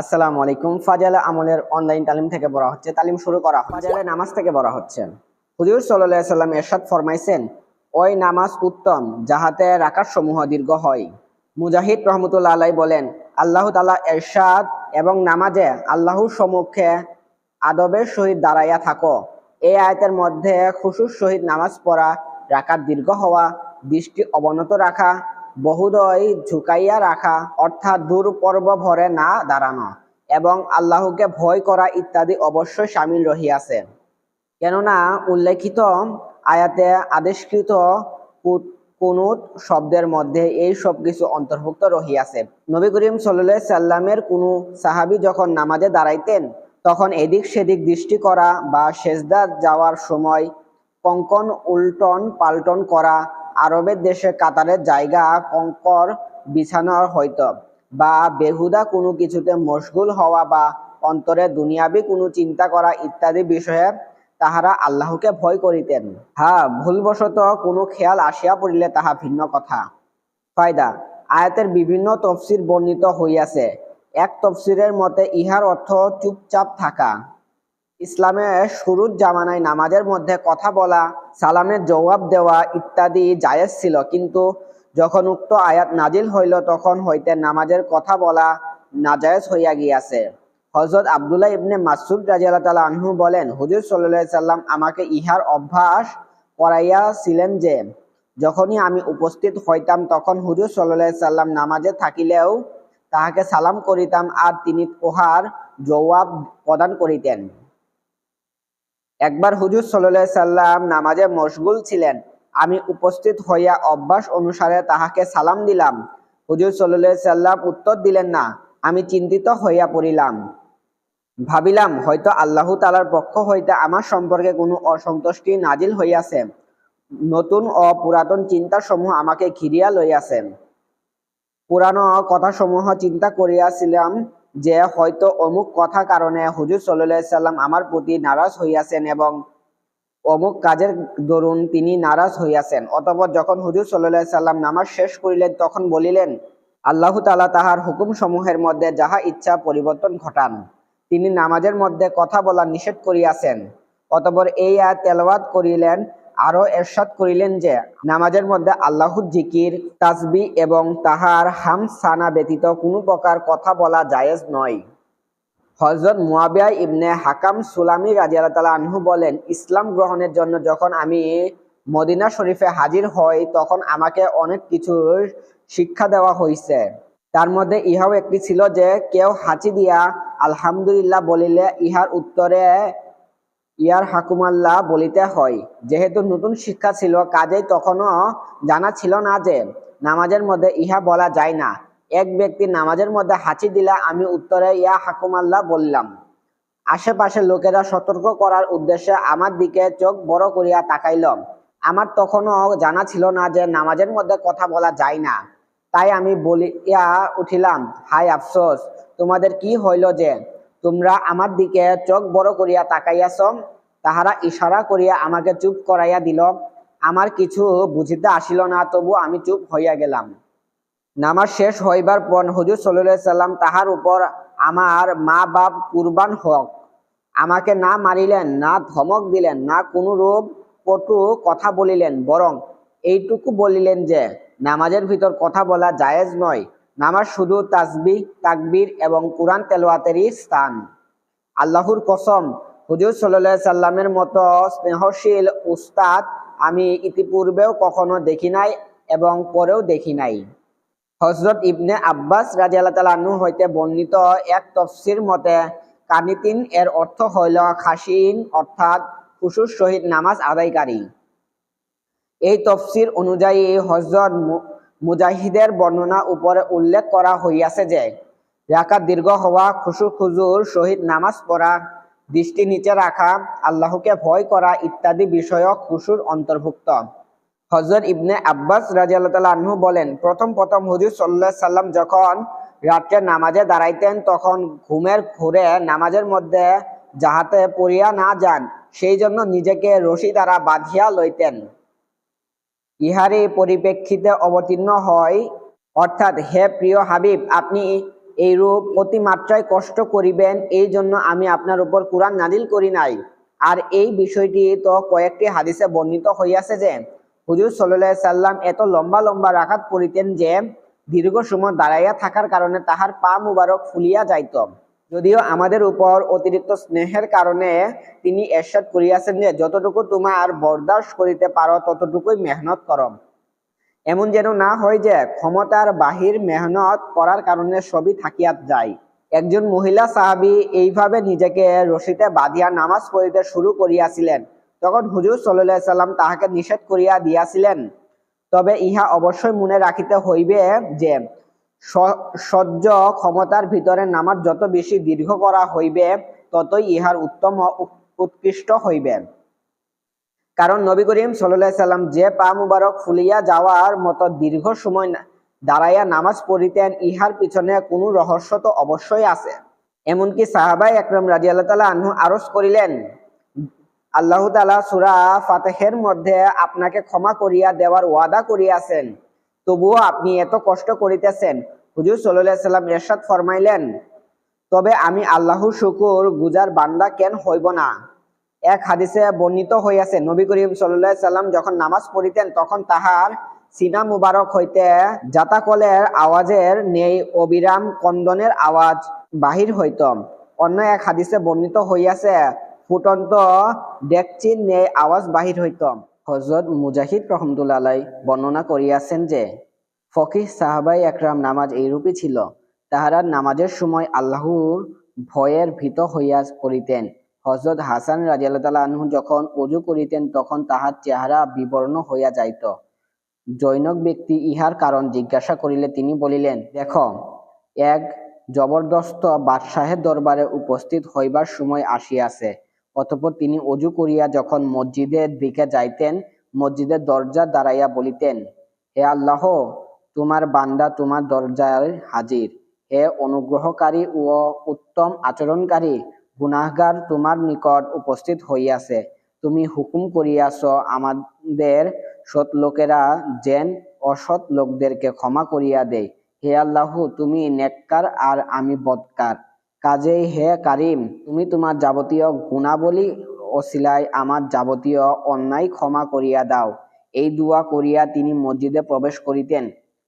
আসসালামু আলাইকুম। ফাজালে আমলের অনলাইন তালিম থেকে বলা হচ্ছে তালিম শুরু করা। ফাজালে নামাজ থেকে বলা হচ্ছে। হুজুর সাল্লাল্লাহু সাল্লাম এরশাদ ফরমাইছেন ওই নামাজ উত্তম যাহাতে রাকাত সমূহ দীর্ঘ হয়। মুজাহিদ রহমতুল্লাহ আলাই বলেন আল্লাহ তাআলা এরশাদ এবং নামাজে আল্লাহর সম্মুখে আদবের সহিত দাঁড়াইয়া থাকো। এই আয়াতের মধ্যে খুশুর সহিত নামাজ পড়া রাকাত দীর্ঘ হওয়া দৃষ্টি অবনত রাখা বহুদয় ঝুঁকাইয়া রাখা, অর্থাৎ দূর পর্ব ভরে না দাঁড়ানো এবং আল্লাহকে ভয় করা ইত্যাদি অবশ্যই সামিল রহিয়াছে। কেননা উল্লেখিত আয়াতে আদেশকৃত কুনুত শব্দের মধ্যে এই সব কিছু অন্তর্ভুক্ত রহিয়াছে। নবী করিম সাল্লাহ সাল্লামের কোনো সাহাবী যখন নামাজে দাঁড়াইতেন, তখন এদিক সেদিক দৃষ্টি করা বা সেজদা যাওয়ার সময় কঙ্কন উল্টন পাল্টন করা আরবের দেশে কাতারের জায়গা কঙ্কর বিছানোর হয়তো বা বেহুদা কোনো কিছুতে মশগুল হওয়া বা অন্তরে দুনিয়াবি কোনো চিন্তা করা ইত্যাদি বিষয়ে তাহারা আল্লাহকে ভয় করিতেন। হ্যাঁ ভুলবশত কোনো খেয়াল আসিয়া পড়িলে তাহা ভিন্ন কথা। ফায়দা, আয়াতের বিভিন্ন তফসির বর্ণিত হইয়াছে। এক তফসিরের মতে ইহার অর্থ চুপচাপ থাকা। ইসলামের শুরুর জামানায় নামাজের মধ্যে কথা বলা, সালামের জবাব দেওয়া ইত্যাদি জায়েজ ছিল। কিন্তু যখন উক্ত আয়াত নাজিল হইল, তখন হইতে নামাজের কথা বলা নাজায়েজ হইয়া গিয়াছে। হজরত আবদুল্লাহ ইবনে মাসুদ রাজিয়াল্লাহ তাআলা আনহু বলেন, হুজুর সাল্লাল্লাহু সাল্লাম আমাকে ইহার অভ্যাস করাইয়াছিলেন যে, যখনই আমি উপস্থিত হইতাম, তখন হুজুর সাল্লাল্লাহু সাল্লাম নামাজে থাকিলেও তাহাকে সালাম করিতাম আর তিনি উহার জবাব প্রদান করিতেন। একবার হুজুর সাল্লাল্লাহু সাল্লাম নামাজে মশগুল ছিলেন। আমি উপস্থিত হইয়া অভ্যাস অনুসারে তাহাকে সালাম দিলাম। হুজুর সাল্লাল্লাহু সাল্লাম উত্তর দিলেন, না, আমি চিন্তিত হইয়া পড়িলাম। ভাবিলাম, হয়তো আল্লাহ তালার পক্ষ হইতে আমার সম্পর্কে কোনো অসন্তুষ্টি নাজিল হইয়াছে। নতুন ও পুরাতন চিন্তা সমূহ আমাকে ঘিরিয়া লইয়াছেন পুরানো কথাসমূহ চিন্তা করিয়াছিলাম যে হয়তো অমুক কথা কারণে হুজুর সাল্লাল্লাহু সাল্লাম আমার প্রতি নারাজ হইয়াছেন এবং অমুক কাজের দরুন তিনি নারাজ হইয়াছেন। অতঃপর যখন হুজুর সাল্লাল্লাহু সাল্লাম নামাজ শেষ করিলেন, তখন বলিলেন, আল্লাহ তাআলা তাহার হুকুম সমূহের মধ্যে যাহা ইচ্ছা পরিবর্তন ঘটান। তিনি নামাজের মধ্যে কথা বলা নিষেধ করিয়াছেন। অতঃপর এই আয়াত তেলাওয়াত করিলেন আরও এরশাদ করিলেন যে, নামাজের মধ্যে আল্লাহর জিকির, তাসবি এবং তাহার হাম সানা ব্যতীত কোনো প্রকার কথা বলা জায়েজ নয়। হজরত মুয়াবিয়া ইবনে হাকাম সুলামি রাজিয়াল্লাহ তাআলা আনহু বলেন, ইসলাম গ্রহণের জন্য যখন আমি মদিনা শরীফে হাজির হই, তখন আমাকে অনেক কিছুর শিক্ষা দেওয়া হয়েছে তার মধ্যে ইহাও একটি ছিল যে, কেউ হাঁচি দিয়া আলহামদুলিল্লাহ বলিলে, ইহার উত্তরে ইয়ার হাকুমাল্লাহ বলিতে হয়, যেহেতু নতুন শিক্ষা ছিল, কাজেই তখনও জানা ছিল না যে নামাজের মধ্যে ইহা বলা যায় না। এক ব্যক্তি নামাজের মধ্যে হাঁচি দিলে আমি উত্তরে ইয়া হাকুমাল্লাহ বললাম, আশেপাশের লোকেরা সতর্ক করার উদ্দেশ্যে আমার দিকে চোখ বড় করিয়া তাকাইল। আমার তখনও জানা ছিল না যে নামাজের মধ্যে কথা বলা যায় না। তাই আমি বলিয়া উঠিলাম হাই আফসোস, তোমাদের কি হইল যে তোমরা আমার দিকে চোখ বড় করিয়া তাকাইয়াছ, তাহারা ইশারা করিয়া আমাকে চুপ করাইয়া দিল। আমার কিছু বুঝিতে আসিল না, তবু আমি চুপ হইয়া গেলাম। নামাজ শেষ হইবার পর হুজুর সাল্লাম তাহার উপর আমার মা বাপ কুরবান হক, আমাকে না মারিলেন, না ধমক দিলেন, না কোনো রূপ কটু কথা বলিলেন, বরং এইটুকু বলিলেন যে, নামাজের ভিতর কথা বলা জায়েজ নয়। নামাজ শুধু তাসবিহ তাকবীর এবং কোরআন তেলাওয়াতেরই স্থান। আল্লাহর কসম, হুজুর সাল্লাল্লাহু সাল্লামের মতো স্নেহশীল উস্তাদ আমি ইতিপূর্বেও কখনো দেখি নাই এবং পরেও দেখি নাই। হজরত ইবনে আব্বাস আনহু হইতে বর্ণিত এক তফসির মতে, কানিতিন এর অর্থ হইল খাসিন, অর্থাৎ খুশুর সহিত নামাজ আদায়কারী। এই তফসির অনুযায়ী হজরত মুজাহিদের বর্ণনা উপরে উল্লেখ করা হইয়াছে যে রাকাত দীর্ঘ হওয়া খুশু খুজুর সহিত নামাজ পড়া, দৃষ্টি নিচে রাখা, আল্লাহকে ভয় করা ইত্যাদি বিষয়ক খুশুর অন্তর্ভুক্ত। হজর ইবনে আব্বাস রাজিয়াল্লাহ বলেন, প্রথম প্রথম হুজুর সাল্লাহ সাল্লাম যখন রাত্রে নামাজে দাঁড়াইতেন, তখন ঘুমের ঘুরে নামাজের মধ্যে যাহাতে পড়িয়া না যান, সেই জন্য নিজেকে রশি দ্বারা বাঁধিয়া লইতেন। ইহারই পরিপ্রেক্ষিতে অবতীর্ণ হয়। অর্থাৎ, হে প্রিয় হাবিব, আপনি এইরূপ অতিমাত্রায় কষ্ট করিবেন, এই জন্য আমি আপনার উপর কোরআন নাদিল করি নাই। আর এই বিষয়টি তো কয়েকটি হাদিসে বর্ণিত হইয়াছে যে, হুজুর সাল্লাহ সাল্লাম এত লম্বা লম্বা রাখাত পড়িতেন যে, দীর্ঘ সময় দাঁড়াইয়া থাকার কারণে তাহার পা মুবারক ফুলিয়া যাইত। যদিও আমাদের উপর অতিরিক্ত স্নেহের কারণে তিনি এরশাদ করিয়াছেন যে, যতটুকু তোমার বরদাস্ত করিতে পারো, ততটুকুই মেহনত করো। এমন যেন না হয় যে, ক্ষমতার বাহির মেহনত করার কারণে সবই থাকিয়া যায়। একজন মহিলা সাহাবি এইভাবে নিজেকে রশিতে বাঁধিয়া নামাজ পড়িতে শুরু করিয়াছিলেন। তখন হুজুর সাল্লাহ সাল্লাম তাহাকে নিষেধ করিয়া দিয়াছিলেন। তবে ইহা অবশ্যই মনে রাখিতে হইবে যে সহ্য ক্ষমতার ভিতরে নামাজ যত বেশি দীর্ঘ করা হইবে, ততই ইহার উত্তম উৎকৃষ্ট হইবে। কারণ নবী করিম সাল্লাহ সাল্লাম যে পা মুবারক ফুলিয়া যাওয়ার মতো দীর্ঘ সময় দাঁড়াইয়া নামাজ পড়িতেন, ইহার পিছনে কোনো রহস্য তো অবশ্যই আছে। এমনকি সাহাবাই একরম রাজি আল্লাহ তালা আনহু আরজ করিলেন, আল্লাহ তালা সুরা ফাতেহের মধ্যে আপনাকে ক্ষমা করিয়া দেওয়ার ওয়াদা করিয়াছেন। তবুও আপনি এত কষ্ট করিতেছেন। হুজুর সাল্লাহ সাল্লাম এরশাদ ফরমাইলেন, তবে আমি আল্লাহ শুকুর গুজার বান্দা কেন হইব না? এক হাদিসে বর্ণিত হইয়াছে, নবী করিম সাল্লাহ সাল্লাম যখন নামাজ পড়িতেন তখন তাহার সিনা মুবারক হইতে জাতাকলের আওয়াজের নেই, অবিরাম কন্দনের আওয়াজ বাহির হইত। অন্য এক হাদিসে বর্ণিত হইয়াছে, ফুটন্ত ডেকচির নেই, আওয়াজ বাহির হইত। হজরত মুজাহিদ রহমতুল্লাহ আলাই বর্ণনা করিয়াছেন যে, ফকিহ সাহাবাই একরাম নামাজ এইরূপই ছিল। তাহারা নামাজের সময় আল্লাহর ভয়ের ভীত হইয়া পড়িতেন। হজরত হাসান রাজিয়াল্লাহ আনহু যখন অজু করিতেন, তখন তাহার চেহারা বিবর্ণ হইয়া যাইত। জৈনক ব্যক্তি ইহার কারণ জিজ্ঞাসা করিলে তিনি বলিলেন, দেখো, এক জবরদস্ত বাদশাহের দরবারে উপস্থিত হইবার সময় আসিয়াছে। অতঃপর তিনি অজু করিয়া যখন মসজিদের দিকে যাইতেন, মসজিদের দরজা দাঁড়াইয়া বলিতেন, হে আল্লাহ, তোমার বান্দা তোমার দরজায় হাজির। হে অনুগ্রহকারী ও উত্তম আচরণকারী, গুনাহগার তোমার নিকট উপস্থিত হইয়াছে। তুমি হুকুম করিয়াছ, আমাদের সৎ লোকেরা যেন অসৎ লোকদেরকে ক্ষমা করিয়া দেয়। হে আল্লাহ, তুমি নেককার আর আমি বদকার। কাজেই হে কারিম, তুমি তোমার যাবতীয় গুণাবলী অশিলায় আমার যাবতীয় অন্যায় ক্ষমা করিয়া দাও। এই দোয়া করিয়া তিনি মসজিদে প্রবেশ করিতেন।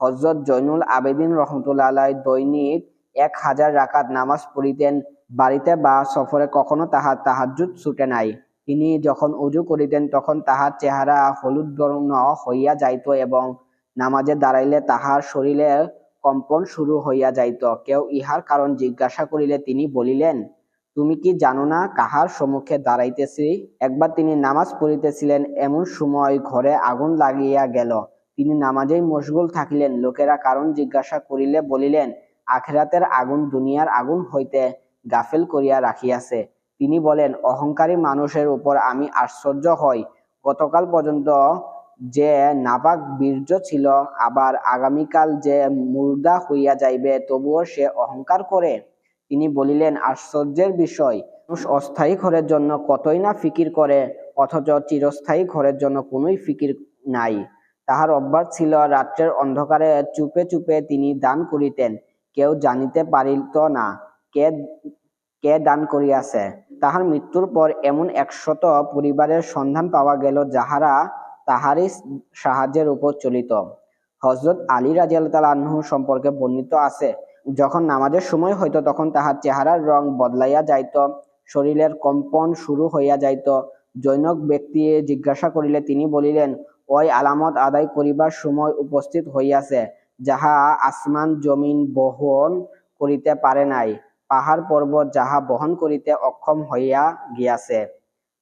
হজরত জৈনুল আবেদিন রহমতুল্লাহ দৈনিক এক হাজার রাকাত নামাজ পড়িতেন। বাড়িতে বা সফরে কখনো তাহার তাহাজ্জুদ ছুটে নাই। তিনি যখন উজু করিতেন তখন তাহার চেহারা হলুদ বর্ণ হইয়া যাইত এবং নামাজে দাঁড়াইলে তাহার শরীরে কম্পন শুরু হইয়া যাইত। কেউ ইহার কারণ জিজ্ঞাসা করিলে তিনি বলিলেন, তুমি কি জানো না কাহার সম্মুখে দাঁড়াইতেছি? একবার তিনি নামাজ পড়িতেছিলেন, এমন সময় ঘরে আগুন লাগিয়া গেল। তিনি নামাজেই মশগুল থাকিলেন। লোকেরা কারণ জিজ্ঞাসা করিলে বলিলেন, আখেরাতের আগুন দুনিয়ার আগুন হইতে গাফেল করিয়া রাখিয়াছে। তিনি বলেন, অহংকারী মানুষের উপর আমি আশ্চর্য হই। গতকাল পর্যন্ত যে নাপাক বীর্য ছিল, আবার আগামীকাল যে মুর্দা হইয়া যাইবে, তবুও সে অহংকার করে। তিনি বলিলেন, আশ্চর্যের বিষয়, মানুষ অস্থায়ী ঘরের জন্য কতই না ফিকির করে, অথচ চিরস্থায়ী ঘরের জন্য কোনোই ফিকির নাই। তাহার অভ্যাস ছিল, রাত্রের অন্ধকারে চুপে চুপে তিনি দান করিতেন। কেউ জানিতে পারিত না কে কে দান করিয়াছে। তাহার মৃত্যুর পর এমন একশত পরিবারের সন্ধান পাওয়া গেল, যাহারা তাহারই সাহায্যের উপর চলিত। হজরত আলী রাজিয়াল আনহু সম্পর্কে বর্ণিত আছে, যখন নামাজের সময় হইতো তখন তাহার চেহারার রং বদলাইয়া যাইত, শরীরের কম্পন শুরু হইয়া যাইত। জৈনক ব্যক্তি জিজ্ঞাসা করিলে তিনি বলিলেন, ওই আলামত আদায় করিবার সময় উপস্থিত হইয়াছে, যাহা আসমান জমিন বহন করিতে পারে নাই। পাহাড় পর্বত যাহা বহন করিতে অক্ষম হইয়া গিয়াছে।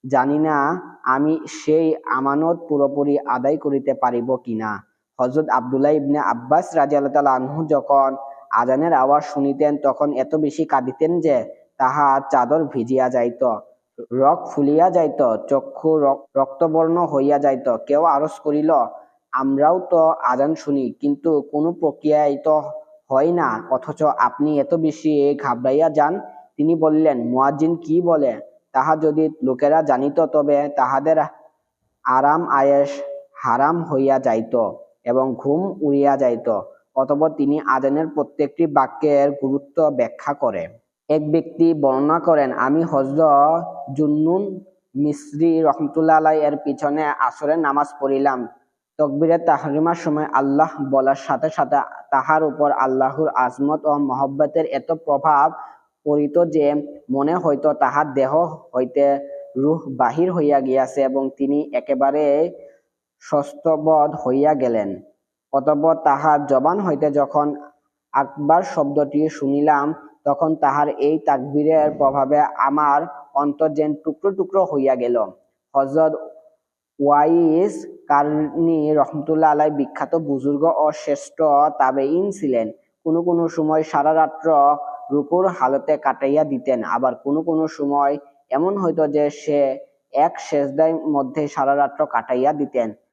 জানি না আমি সেই আমানত পুরোপুরি আদায় করিতে পারিব কিনা। হজরত আবদুল্লাহ ইবনে আব্বাস রাজি আল্লাহ আনহু যখন আজানের আওয়াজ শুনিতেন, তখন এত বেশি কাঁদিতেন যে তাহার চাদর ভিজিয়া যাইত রক ফুলিয়া যাইত, চক্ষু রক- রক্তবর্ণ হইয়া যাইত। কেউ আরজ করিল, আমরাও তো আজান শুনি, কিন্তু কোনো প্রক্রিয়ায় তো হয় না, অথচ আপনি এত বেশি ঘাবড়াইয়া যান। তিনি বললেন, মুয়াজ্জিন কি বলে? তাহা যদি লোকেরা জানিত, তবে তাহাদের আরাম আয়েশ হারাম হইয়া যাইত এবং ঘুম উড়িয়া যাইত। অতঃপর তিনি আজানের প্রত্যেকটি বাক্যের গুরুত্ব ব্যাখ্যা করে। এক ব্যক্তি বর্ণনা করেন, আমি হজরত জুন্নুন মিসরি রহমতুল্লাহ আলাই এর পিছনে আসরের নামাজ পড়িলাম। তকবিরে তাহরিমার সময় আল্লাহ বলার সাথে সাথে তাহার উপর আল্লাহর আজমত ও মহব্বতের এত প্রভাব পড়িত যে মনে হইতো তাহার দেহ হইতে রূহ বাহির হইয়া গিয়াছে এবং তিনি একেবারে স্বস্থবোধ হইয়া গেলেন। অতঃপর তাহার জবান হইতে যখন আকবার শব্দটি শুনিলাম, তখন তাহার এই তাকবীরের প্রভাবে আমার অন্তর যেন টুকরো টুকরো হইয়া গেল। হজরত ওয়াইস কারনি রহমতুল্লাহ আলাই বিখ্যাত বুজুর্গ ও শ্রেষ্ঠ তাবেইন ছিলেন। কোনো কোনো সময় সারা রাত্র রুকুর হালতে কাটাইয়া দিতেন। আবার কোনো কোনো সময় এমন হইত যে সে এক সেজদার মধ্যে সারা রাত্র কাটাইয়া দিতেন।